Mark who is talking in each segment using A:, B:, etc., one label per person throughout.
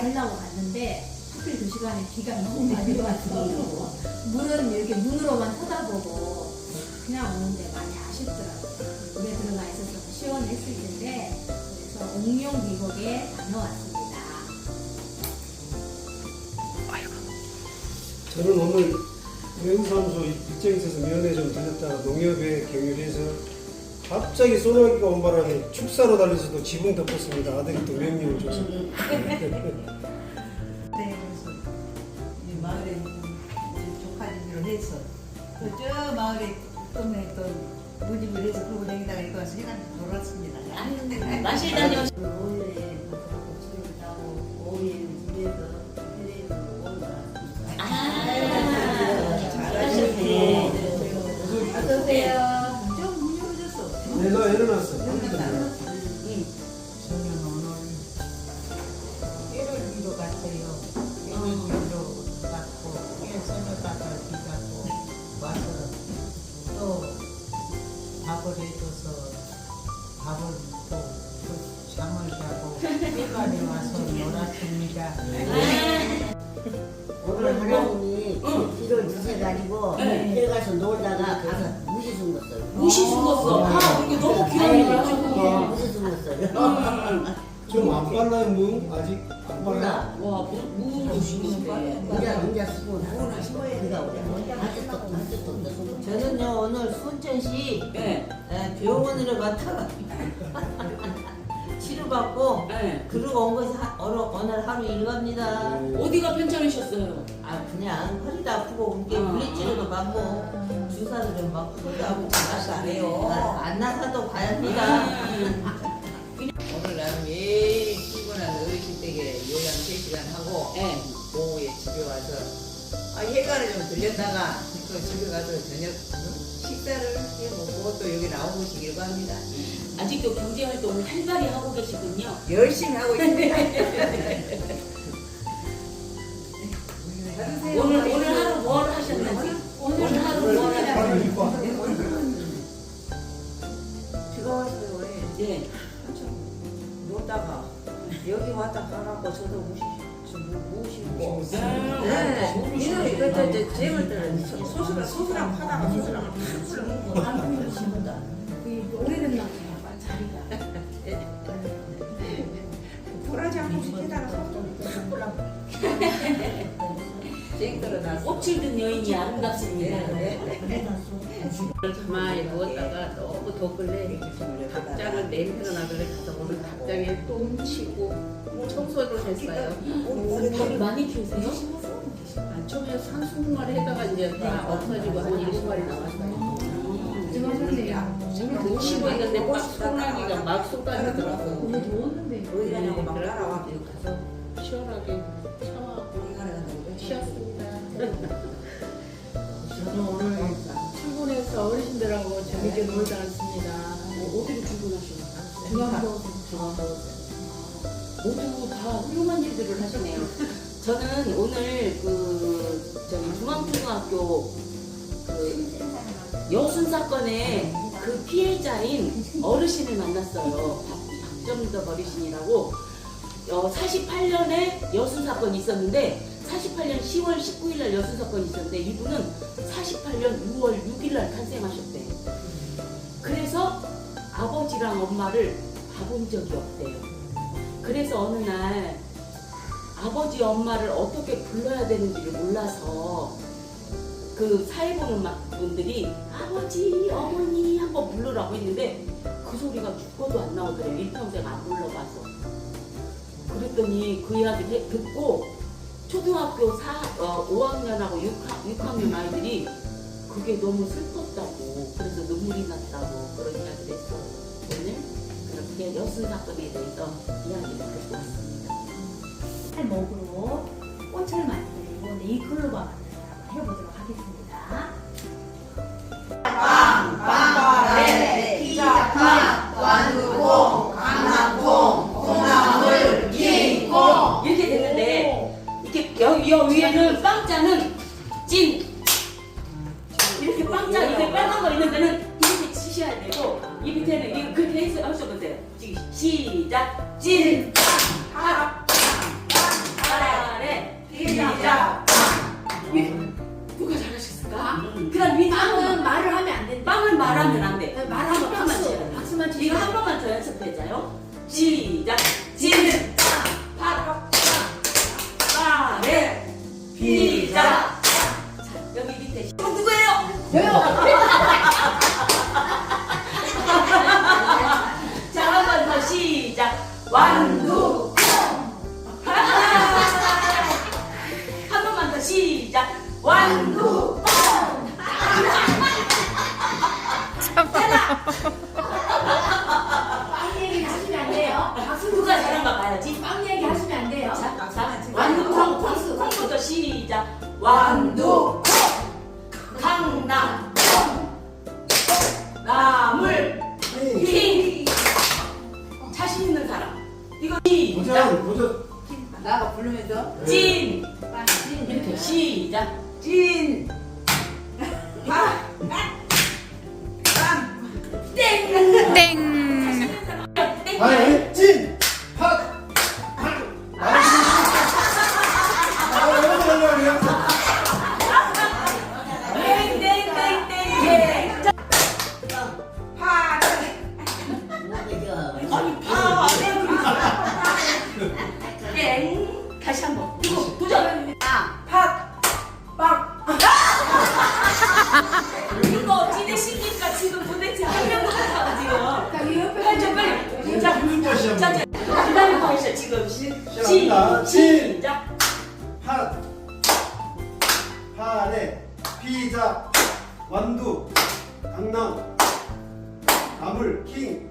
A: 하려고 갔는데 하필 그 시간에 비가 너무 많이 와서 물은 이렇게 눈으로만 쳐다보고 그냥 오는데 많이 아쉽더라고요. 물에 들어가 있어서 시원했을 텐데 그래서 옥룡 미국에 다녀왔습니다.
B: 저는 오늘 외국사무소 입장에 있어서 면회 좀 들렸다가 농협에 경유해서 갑자기 소나기가 온 바람에 축사로 달려서도 지붕 덮었습니다. 아들이 또 명령을 줘서.
C: 네, 그래서 이 마을에 이제 조카들로 해서 또 저 마을에 동네 또 무집을 해서 그러고 다니다가 이거 와서 시간 놀았습니다.
D: 마실 다녀
C: 오후에 고추를 따고 오후에 밥을 먹고, 또 잠을 자고, 일반에 와서 놀았습니다.
E: 오늘 할아버니 비를 드셔가지고
D: 네.
E: 길 가서 놀다가 가서 무시 숨었어요.
D: 무시 숨었어. 아, 이게 너무 귀여워가지고.
E: 네, 무시 숨었어요.
B: 좀안 빨라요, 무? 아직 안 빨라?
E: 몰라.
D: 와, 무, 무도 숨는데.
E: 혼자 혼자 숨고 비가 오래. 아직도 아직도.
F: 저는요 오늘 순천 시
D: 네,
F: 에, 병원으로 갔다가 치료받고
D: 네.
F: 그러고 온 것이 하, 오늘, 오늘 하루 일갑니다.
D: 어디가 편찮으셨어요?
F: 아 그냥 허리도 아프고
D: 어.
F: 물리치료도 받고 주사도 좀 맞고 그것도 하고
D: 나서 안 해요.
F: 아, 안 나서도 가야 합니다.
G: 오늘 나는 매일 피곤한 어르신 댁에 요양 3시간 하고
D: 네.
G: 오후에 집에 와서 아 해가를 좀 들렸다가 또 집에 가서 저녁 식사를 해 먹고 또 여기 나오시길 바랍니다.
D: 아직도 경제 활동을 활발히 하고 계시군요.
G: 열심히 하고 있습니다.
D: 오늘 오늘 하루 뭘 하셨는지 오늘 하루 뭘 하셨는지
G: 비가 왔어요. 예.
D: 예.
G: 놀다가 여기 왔다 가갖고 저도 무시 무시고
D: 네.
G: 이놈 이거 저 재물 때는 소스랑 소스랑 파다가 소스랑
A: 그 오래된 나무야 자리가.
G: 불하지 않고 시키다가 소스랑 쨍 그러 놨어.
D: 꽃을 든 여인이 아름답습니다.
H: 가만히 누웠다가 너무 덥길래 닭장을 냄새가 나길래 가서 오늘 닭장에 똥 치고 청소를 했어요.
D: 닭을 많이 키우세요?
H: 아, 처음에 한 20마리 해다가 이제 다 없어지고 한 7마리 나왔어요.
A: 고생하셨네요.
H: 못 쉬고 있는데 막 소나기가 막 쏟아지더라고.
A: 너무 더웠는데.
G: 막 따라와.
H: 가서 시원하게 샤워하고 쉬었습니다.
C: 저는 오늘
H: 출근해서 어르신들하고 재밌게 놀다 왔습니다.
D: 어디로 출근하시나요?
A: 중앙도
D: 모두 다 훌륭한 일들을 하시네요. 저는 오늘 그 저기 중앙초등학교 그 여순 사건의 그 피해자인 어르신을 만났어요. 박- 박점덕 어르신이라고 어, 48년에 여순 사건이 있었는데 48년 10월 19일 날 여순 사건이 있었는데 이분은 48년 6월 6일 날 탄생하셨대요. 그래서 아버지랑 엄마를 봐본 적이 없대요. 그래서 어느 날 아버지 엄마를 어떻게 불러야 되는지를 몰라서 그 사회보는 막 분들이 아버지 어머니 한번 부르라고 했는데 그 소리가 죽어도 안 나오더래요 일평생 안 불러봐서 그랬더니 그 이야기 를 듣고 초등학교 4, 어, 5학년하고 6학, 6학년 아이들이 그게 너무 슬펐다고 그래서 눈물이 났다고 그런 이야기를 했어 오늘 그렇게 여순 사건에 대해서 이야기를 듣고 왔습니다
A: 팔목으로 꽃을 만들고 네이클로바 만드는 해보도록 하겠습니다.
D: 激励。 시작.
B: 도전 도전
C: 나가 부르면서.
D: 찐.
A: 빵
D: 이렇게 시작.
C: 찐
D: 한번. 기다리고 있어 지금 시,
B: 시작. 시작.
D: 시작.
B: 파 피자 완두 강남 나물 킹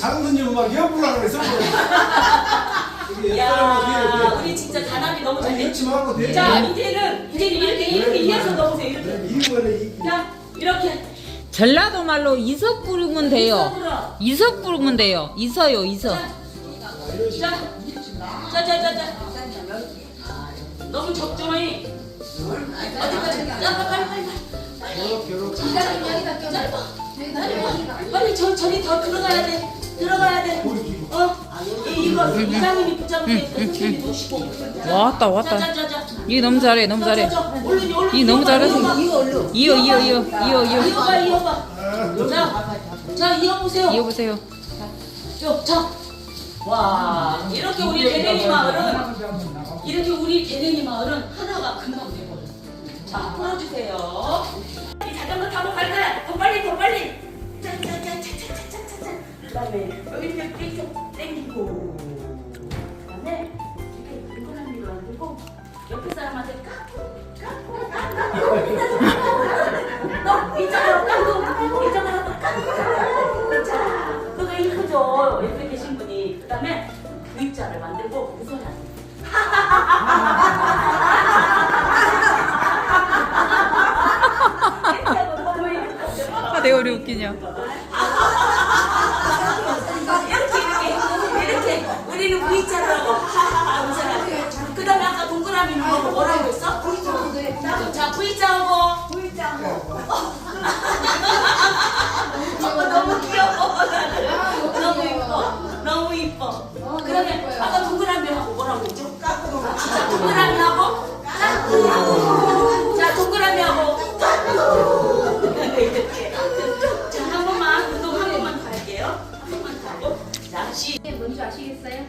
B: 손님 막 옆으로 그래서 우리
D: 야 우리 진짜 단합이 너무 잘돼
B: 이렇지 말고
D: 돼자 이제는 이제는 이렇게 이렇게 이어서 넣으세요 이렇게
B: 이거는
D: 이자 이렇게
I: 전라도 말로 이석 부르면 돼요. 이석 부르면 돼요. 이서요, 이서.
D: 자, 자, 자, 자, 자. 너무 적정히. 어디까지? 자, 빨리, 빨리, 빨리.
A: 여기다 껴. 여기다
D: 빨리 저 저리 더 들어가야 돼. 들어가야 돼. 어? 이거 이장님이 붙잡으니까
I: 왔다 왔다. 이 너무 잘해 너무 잘해. 이 너무 잘해서
D: 이어
I: 이어 이어 이어 이어
D: 이어봐 이어봐. 자, 자 이어 보세요.
I: 이어 보세요.
D: 쭉 자. 와 이렇게 우리 개댕이 마을은 이렇게 우리 개댕이 마을은 하나가 금방 되거든. 자 풀어주세요. 이 자전거 타고 갈 거야. 더 빨리 더 빨리. 자, 자. 그다음에 여기 이렇게 쭉 당기고. 그다음에 이렇게 불편한 일로 안 들고 옆에 사람한테 깎고 깎고 깎고. 너 이쪽으로 깎고 이쪽으로 또 깎고. 자, 그거 이쁘죠? 옆에 계신 분이. 그다음에 V자를 만들고 웃어야 돼.
I: 아, 내가 우리 웃기냐.
D: 자 V자하고 어, 너무 귀여워. 너무 이뻐. 너무 이뻐. 그다음에 아까 동그라미 하고 뭐라고 했죠? 자 동그라미 하고 깎고. 자 동그라미 하고 깎고. 이렇게. 자 한 번만 운동 한 번만 더 할게요. 한 번만 더 하고. 자 시.
A: 이게 뭔지 아시겠어요?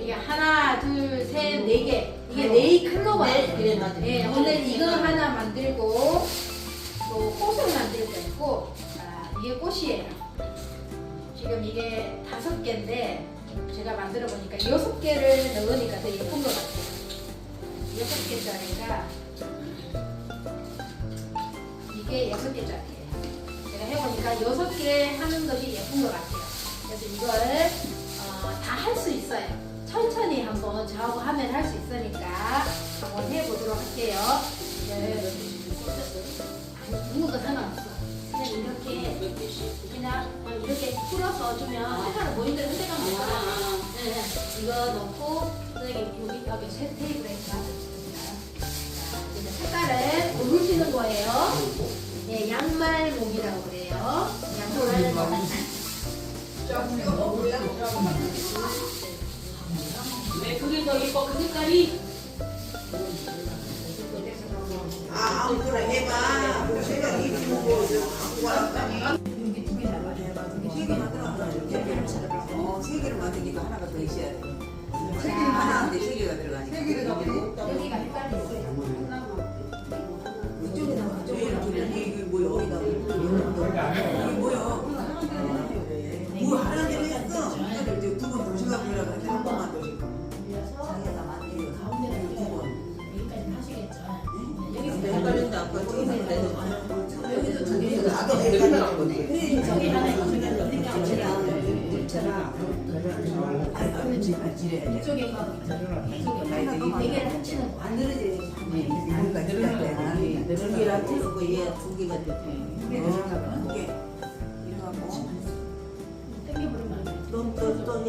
A: 이게 하나, 둘, 셋, 네 개. 이게 네이 큰 거거든요.
E: 그래, 맞아.
A: 예, 오늘 이거 하나 만들고 또 꽃을 만들 거고 자, 이게 꽃이에요. 지금 이게 다섯 개인데 제가 만들어 보니까 여섯 개를 넣으니까 더 예쁜 것 같아요. 여섯 개짜리가 이게 여섯 개짜리예요. 제가 해보니까 여섯 개 하는 것이 예쁜 것 같아요. 그래서 이거를 어, 다할 수 있어요. 천천히 한번 저하고 하면 할 수 있으니까 한번 해보도록 할게요. 이제 아니, 누군 거 상관없어. 그냥 이렇게 그냥 이렇게 풀어서 주면 색깔을 본인들 선택하면 되잖아요. 네, 네. 이거 넣고 선생님 여기 여기 세 테이블에 놔두겠습니다. 이제 색깔을 고르시는 거예요. 네, 양말 목이라고 그래요. 양말 목.
D: 왜 그게 더 예뻐? 그 색깔이
G: 아 아무거나 해봐. 제가 입지 보고 아니, 지금 지뢰.
A: 이쪽에 거 이쪽에 네 개를 합치는 거.
G: 안 늘어지지. 그러니까
F: 두 개를 합쳐놓고 얘두 개가.
G: 두 개, 이래갖고.
F: 또또또 해.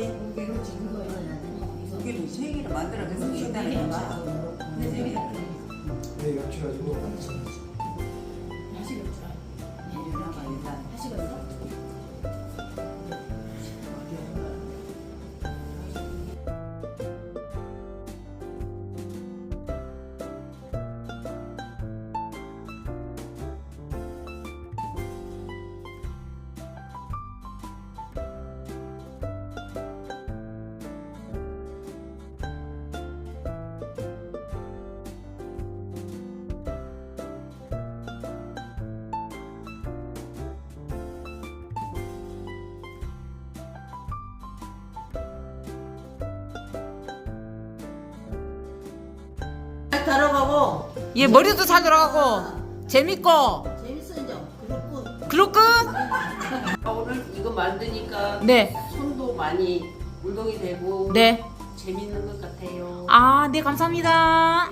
G: 두 개를 세 개를 만들어 그래서 있다는 거야. 근데
B: 네, 겹쳐가지고.
F: 잘 다뤄가고.
I: 얘 머리도 잘 들어가고 재밌고
E: 재밌어 이제. 그렇고
I: 그럴 끝?
H: 아, 오늘 이거 만드니까
I: 네,
H: 손도 많이 운동이 되고
I: 네.
H: 재밌는 것 같아요.
I: 아, 네 감사합니다.